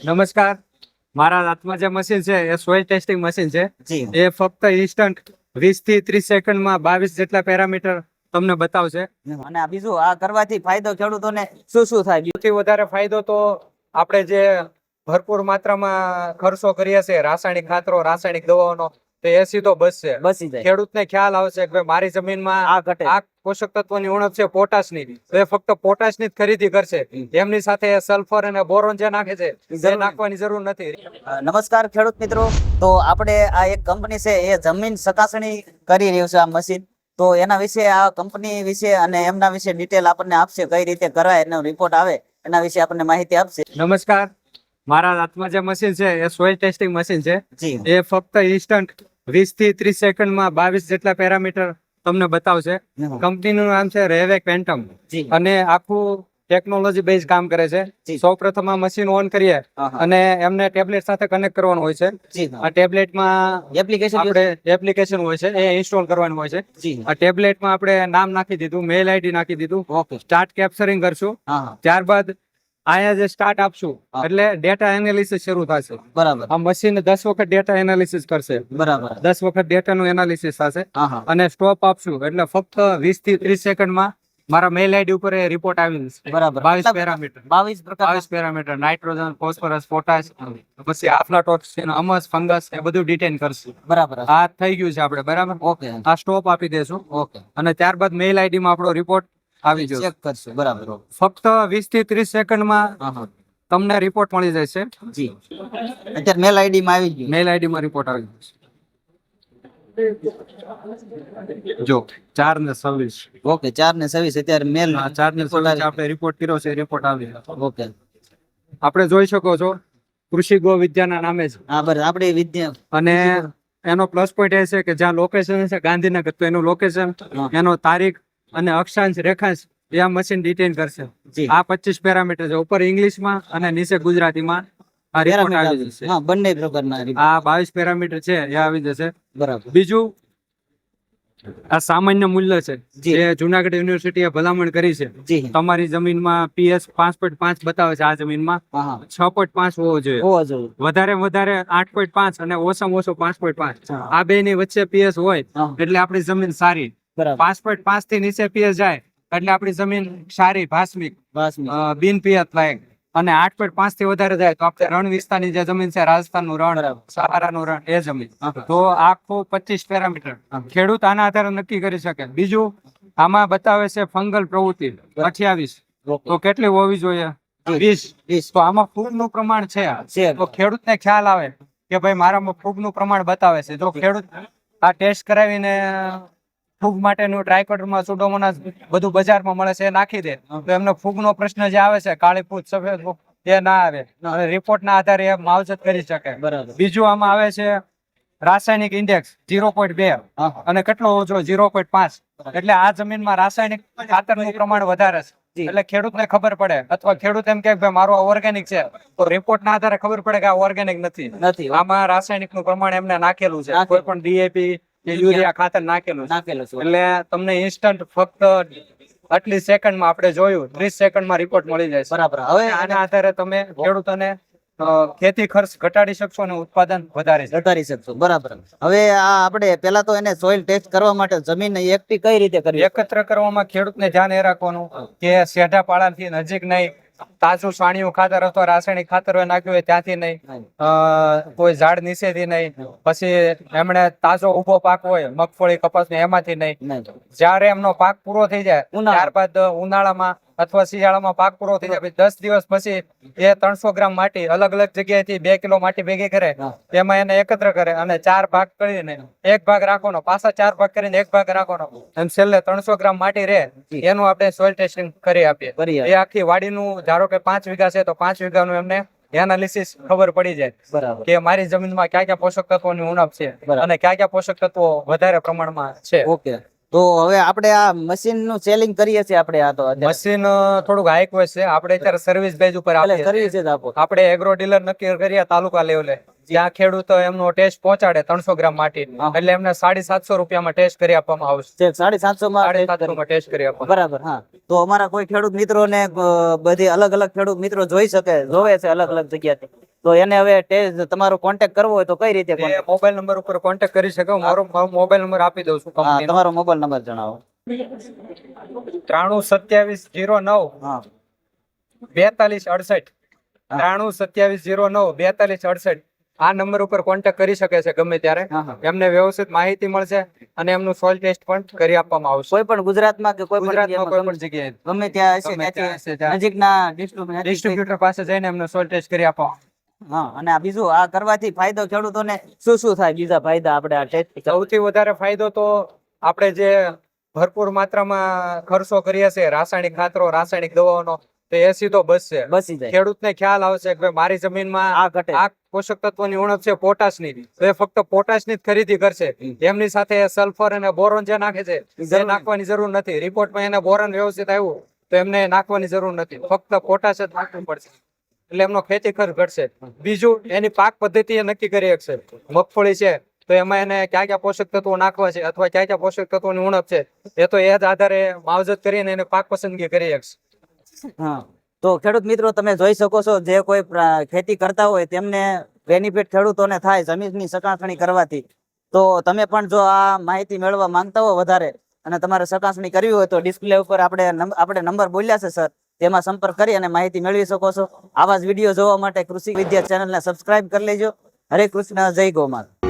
નમસ્કાર. મારા હાથમાં જે મશીન છે એ સોઇલ ટેસ્ટિંગ મશીન છે. એ ફક્ત ઇન્સ્ટન્ટ વીસથી ત્રીસ સેકન્ડમાં બાવીસ જેટલા પેરામીટર તમને બતાવશે. અને બીજું આ કરવાથી ફાયદો ખેડૂતોને શું શું થાય? સૌથી વધારે ફાયદો તો આપણે જે ભરપૂર માત્રામાં ખર્ચો કરીએ છીએ રાસાયણિક ખાતરો રાસાયણિક દવાઓનો તો એ સીધો બચશે બસી જાય. ખેડૂતને ખ્યાલ આવશે કે મારી જમીનમાં આ ઘટે. આ પોષક તત્વોની ઉણપ છે પોટાશની. તો એ ફક્ત પોટાશની જ ખરીદી કરશે. એમની સાથે સલ્ફર અને બોરોન જે નાખે છે જે નાખવાની જરૂર નથી. નમસ્કાર ખેડૂત મિત્રો. તો આપણે આ એક કંપની છે એ જમીન ચકાસણી કરી રહ્યું છે આ મશીન. તો એના વિશે આ કંપની વિશે અને એમના વિશે ડિટેલ આપણને આપશે કઈ રીતે કરાય એનો રિપોર્ટ આવે. એના વિશે આપણને માહિતી આપશે. નમસ્કાર. મારા હાથમાં જે મશીન છે એ સોઇલ ટેસ્ટિંગ મશીન છે. એ ફક્ત ઇન્સ્ટન્ટ વીસથી ત્રીસ સેકન્ડમાં બાવીસ જેટલા પેરામીટર તમને બતાવશે. કંપનીનું નામ છે રેવેક પેન્ટમ અને આખું ટેકનોલોજી બેઝ કામ કરે છે. સૌ પ્રથમ આ મશીન ઓન કરીએ. અને એમને ટેબ્લેટ સાથે કનેક્ટ કરવાનું હોય છે. આ ટેબ્લેટમાં એપ્લિકેશન આપણે એપ્લિકેશન હોય છે એ ઇન્સ્ટોલ કરવાનું હોય છે. આ આ ટેબ્લેટમાં આપણે નામ નાખી દીધું મેલ આઈડી નાખી દીધું. સ્ટાર્ટ કેપ્ચરિંગ કરશું. ત્યારબાદ અહીંયા જે સ્ટાર્ટ આપશું એટલે ડેટા એનાલિસિસ શરૂ થશે. બરાબર. આ મશીન દસ વખત ડેટા એનાલિસિસ કરશે. બરાબર. દસ વખત ડેટા નું એનાલિસિસ થશે. અને સ્ટોપ આપશું એટલે ફક્ત વીસથી ત્રીસ સેકન્ડમાં મારા મેલ આઈડી ઉપર રિપોર્ટ આવી જશે. બરાબર. બાવીસ પેરામીટર બાવીસ બાવીસ પેરામીટર નાઇટ્રોજન ફોસ્ફરસ પોટાશ પછી આફ્લાટોક્સિન અમસ ફંગસ એ બધું ડિટેન કરશું. બરાબર. આ થઈ ગયું છે આપણે બરાબર? ઓકે. આ સ્ટોપ આપી દેશું. ઓકે. અને ત્યારબાદ મેલ આઈડી માં આપણો રિપોર્ટ આવી જશે. ચેક કરશું બરાબર. ફક્ત વીસથી ત્રીસ સેકન્ડમાં તમને રિપોર્ટ મળી જશે. જી. અત્યારે મેલ આઈડી માં આવી ગયું. મેલ આઈડી માં રિપોર્ટ આવી જશે. જો ચાર ને છવ્વીસ. ઓકે ચાર ને છવ્વીસ. અત્યારે મેલ ચાર ને છવ્વીસ આપણે રિપોર્ટ કર્યો છે રિપોર્ટ આવી. ઓકે. આપણે જોઈ શકો છો કૃષિ ગો વિદ્યાના નામે છે. હા બરાબર. આપણે વિદ્યા અને એનો પ્લસ પોઈન્ટ એ છે કે જ્યાં લોકેશન છે ગાંધીનગર તો એનું લોકેશન એનો તારીખ અને અક્ષાંશ રેખાંશ એ આ મશીન ડિટેન કરશે. આ પચીસ પેરામીટર છે. ઉપર ઇંગ્લિશમાં અને નીચે ગુજરાતીમાં આ રિપોર્ટ આવી જશે. હા બંને પ્રકારના આ બાવીસ પેરામીટર છે એ આવી જશે. બરાબર. બીજું આ સામાન્ય મૂલ્ય છે. જે. જુનાગઢ યુનિવર્સિટીએ ભલામણ કરી છે. તમારી જમીનમાં પીએસ પાંચ પોઈન્ટ પાંચ બતાવે છે આ જમીનમાં. છ પોઈન્ટ પાંચ હોવો જોઈએ. વધારે વધારે આઠ પોઈન્ટ પાંચ અને ઓછામાં ઓછો પાંચ પોઈન્ટ પાંચ. આ બે ની વચ્ચે પીએસ હોય એટલે આપણી જમીન સારી. પાંચ પોઈન્ટ પાંચથી નીચે પીએસ જાય એટલે આપણી જમીન સારી ભાસ્મિક બિન પિયત લાયક. અને આઠ પોઈન્ટ પાંચથી વધારે જાય તો આપણે રણ વિસ્તારની જે જમીન છે રાજસ્થાનનું રણ સહારા નું રણ એ જમીન. તો આખું પચીસ પેરામીટર. ખેડૂત આના આધારે નક્કી કરી શકે. બીજું આમાં બતાવે છે ફંગલ પ્રવૃત્તિ અઠ્યાવીસ. તો કેટલી હોવી જોઈએ? વીસ. વીસ. તો આમાં ફૂગનું પ્રમાણ છે. તો ખેડૂતને ખ્યાલ આવે કે ભાઈ મારામાં ફૂગનું પ્રમાણ બતાવે છે. જો ખેડૂત આ ટેસ્ટ કરાવીને ફૂગ માટેનું ટ્રાયકોડર્મા સુડોમોનાસ બધું બજારમાં મળે છે એ નાખી દે. તો એમને ફૂગનો પ્રશ્ન જે આવે છે કાળી ફૂગ સફેદ ફૂગ એ ના આવે. રિપોર્ટના આધારે એ માવજત કરી શકે. બરાબર. બીજું આમાં આવે છે રાસાયણિક ઇન્ડેક્સ ઝીરો પોઈન્ટ બે. અને કેટલો ઓછો? ઝીરો પોઈન્ટ પાંચ. એટલે આ જમીનમાં રાસાયણિક ખાતરનું પ્રમાણ વધારે છે. એટલે ખેડૂતને ખબર પડે. અથવા ખેડૂત એમ કે ભાઈ મારું ઓર્ગેનિક છે. તો રિપોર્ટ ના આધારે ખબર પડે કે આ ઓર્ગેનિક નથી. નથી આમાં રાસાયણિકનું પ્રમાણ એમને નાખેલું છે. કોઈ પણ ડીએપી યુરિયા ખાતર નાખેલું નાખેલું એટલે તમને ઇન્સ્ટન્ટ ફક્ત આટલી સેકન્ડમાં આપણે જોયું ત્રીસ સેકન્ડમાં રિપોર્ટ મળી જાય બરાબર. હવે આના આધારે તમે ખેડૂતોને ખેતી ખર્ચ ઘટાડી શકશો અને ઉત્પાદન વધારે ઘટાડી શકશો. બરાબર. હવે આ આપણે પેલા તો એને સોઇલ ટેસ્ટ કરવા માટે જમીન એકઠી કઈ રીતે કરવી? એકત્ર કરવામાં ખેડૂતને ધ્યાન એ રાખવાનું કે શેઢા પાળાથી નજીક નહીં તાજું સાણિયું ખાતર અથવા રાસાયણિક ખાતર નાખ્યું હોય ત્યાંથી નહીં. અ, કોઈ ઝાડ નીચેથી નહીં. પછી એમણે તાજો ઊભો પાક હોય મગફળી કપાસ એમાંથી નહીં. જયારે એમનો પાક પૂરો થઈ જાય. ત્યારબાદ ઉનાળામાં અથવા શિયાળામાં પાક પૂરો થઈ જાય. દસ દિવસ પછી એ ત્રણસો ગ્રામ માટી અલગ અલગ જગ્યાએથી બે કિલો માટી ભેગી કરે. એમાં એને એકત્ર કરે અને ચાર ભાગ કરીને એક ભાગ રાખવાનો પાછા ચાર ભાગ કરીને એક ભાગ રાખવાનો. એમ છેલ્લે ત્રણસો ગ્રામ માટી રહે એનું આપણે સોઇલ ટેસ્ટિંગ કરી આપીએ. એ આખી વાડીનું ધારો કે પાંચ વીઘા છે તો પાંચ વીઘાનું એમને એનાલિસિસ ખબર પડી જાય કે મારી જમીનમાં ક્યાં ક્યાં પોષક તત્વોની ઉણપ છે અને ક્યાં ક્યાં પોષક તત્વો વધારે પ્રમાણમાં છે. ઓકે. તો હવે આપણે આ મશીનનું સેલિંગ કરીએ છીએ આપણે આ તો મશીન થોડુંક હાઈક હોય છે. આપણે અત્યારે સર્વિસ બેઝ ઉપર એટલે સર્વિસ આપો. આપણે એગ્રો ડીલર નક્કી કરીએ તાલુકા લેવલે જ્યાં ખેડૂતો એમનો ટેસ્ટ પહોંચાડે ત્રણસો ગ્રામ માટી એટલે એમને સાડી સાતસો રૂપિયામાં ટેસ્ટ કરી આપવામાં આવશે. સાડી સાતસો માં ટેસ્ટ કરી આપવામાં બરાબર હા. તો અમારા કોઈ ખેડૂત મિત્રો ને બધી અલગ અલગ ખેડૂત મિત્રો જોઈ શકે જોવે છે અલગ અલગ જગ્યાથી તો એને હવે ટેસ્ટ તમારો કોન્ટેક્ટ કરવો હોય તો કઈ રીતે મોબાઈલ નંબર ઉપર કોન્ટેક્ટ કરી શકો મારો મોબાઈલ નંબર આપી દઉં છું તમારો મોબાઈલ નંબર જણાવો. ત્રાણું સત્યાવીસ જીરો નવ બેતાલીસ અડસઠ. ત્રાણું સત્યાવીસ જીરો નવ બેતાલીસ અડસઠ. આ નંબર ઉપર કોન્ટેક્ટ કરી શકે છે ગમે ત્યારે. એમને વ્યવસ્થિત માહિતી મળશે અને એમનું સોઇલ ટેસ્ટ પણ કરી આપવામાં આવશે. કોઈ પણ ગુજરાતમાં કે કોઈ ગુજરાતમાં કોઈ પણ જગ્યાએ. ગમે ત્યાં હશે નજીકના ડિસ્ટ્રીબ્યુટર પાસે જઈને એમનો સોઇલ ટેસ્ટ કરી આપવામાં હા અને આ બીજું આ કરવાથી ફાયદો ખેડૂતોને શું શું થાય? બીજા ફાયદા આપણે આ સૌથી વધારે ફાયદો તો આપણે જે ભરપૂર માત્રામાં ખર્ચો કરીએ છીએ રાસાયણિક ખાતરો રાસાયણિક દવાઓનો તો એ સીધો બસશે બસી જાય. ખેડૂતને ખ્યાલ આવશે કે ભાઈ મારી જમીનમાં આ ઘટે. આ પોષક તત્વોની ઉણપ છે પોટાશની. તો એ ફક્ત પોટાશની જ ખરીદી કરશે. એમની સાથે સલ્ફર અને બોરોન જે નાખે છે જે નાખવાની જરૂર નથી. રિપોર્ટમાં એને બોરોન વ્યવસ્થિત આવ્યું તો એમને નાખવાની જરૂર નથી. ફક્ત પોટાશ જ નાખવું પડશે. એટલે એમનો ખેતી ખર્ચ ઘટશે. બીજું, એની પાક પદ્ધતિ એ નક્કી કરી શકશે. મગફળી છે, તો એમાં એને ક્યાં ક્યાં પોષક તત્વો નાખવા છે અથવા ક્યાં ક્યાં પોષક તત્વોની ઉણપ છે, એ તો એ જ આધારે માવજત કરીને એને પાક પસંદગી કરી શકશે. હા, તો ખેડૂત મિત્રો, તમે જોઈ શકો છો જે કોઈ ખેતી કરતા હોય તેમને બેનિફિટ ખેડૂતોને થાય જમીનની ચકાસણી કરવાથી. તો તમે પણ જો આ માહિતી મેળવવા માંગતા હો વધારે અને તમારે ચકાસણી કરવી હોય તો ડિસ્પ્લે ઉપર આપણે આપણે નંબર બોલ્યા છે, સર. તેમાં સંપર્ક કરી અને માહિતી મેળવી શકો છો. આવા જ વીડિયો જોવા માટે કૃષિ વિદ્યા ચેનલને સબસ્ક્રાઇબ કરી લેજો. હરે કૃષ્ણ, જય ગોમાતા.